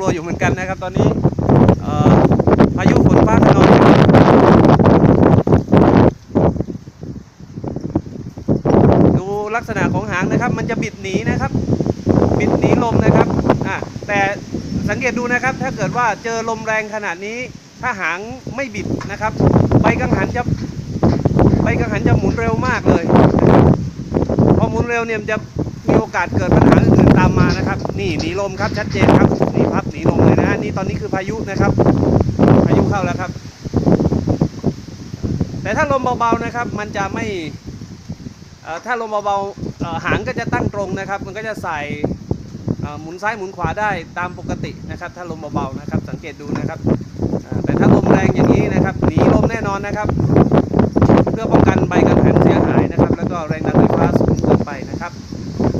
รออยู่เหมือนกันนะครับ ตอนนี้พายุฝนฟ้าขนองดูลักษณะของหางนะครับ มันจะบิดหนีนะครับ บิดหนีลมนะครับอะแต่สังเกตดูนะครับ ถ้าเกิดว่าเจอลมแรงขนาดนี้ ถ้าหางไม่บิดนะครับ ใบกังหันจะใบกังหันจะหมุนเร็วมากเลยพอหมุนเร็วเนี่ยมันจะมีโอกาสเกิดปัญหาอื่นๆตามมานะครับ นี่หนีลมครับชัดเจนครับ นีพับหนีลมเลยนะฮะนี่ตอนนี้คือพายุนะครับ พายุเข้าแล้วครับ แต่ถ้าลมเบาๆนะครับ มันจะไม่ถ้าลมเบาๆหางก็จะตั้งตรงนะครับ มันก็จะใส่หมุนซ้ายหมุนขวาได้ตามปกตินะครับ ถ้าลมเบาๆนะครับ สังเกตดูนะครับแต่ถ้าลมแรงอย่างนี้นะครับหนีลมแน่นอนนะครับ เพื่อป้องกันใบ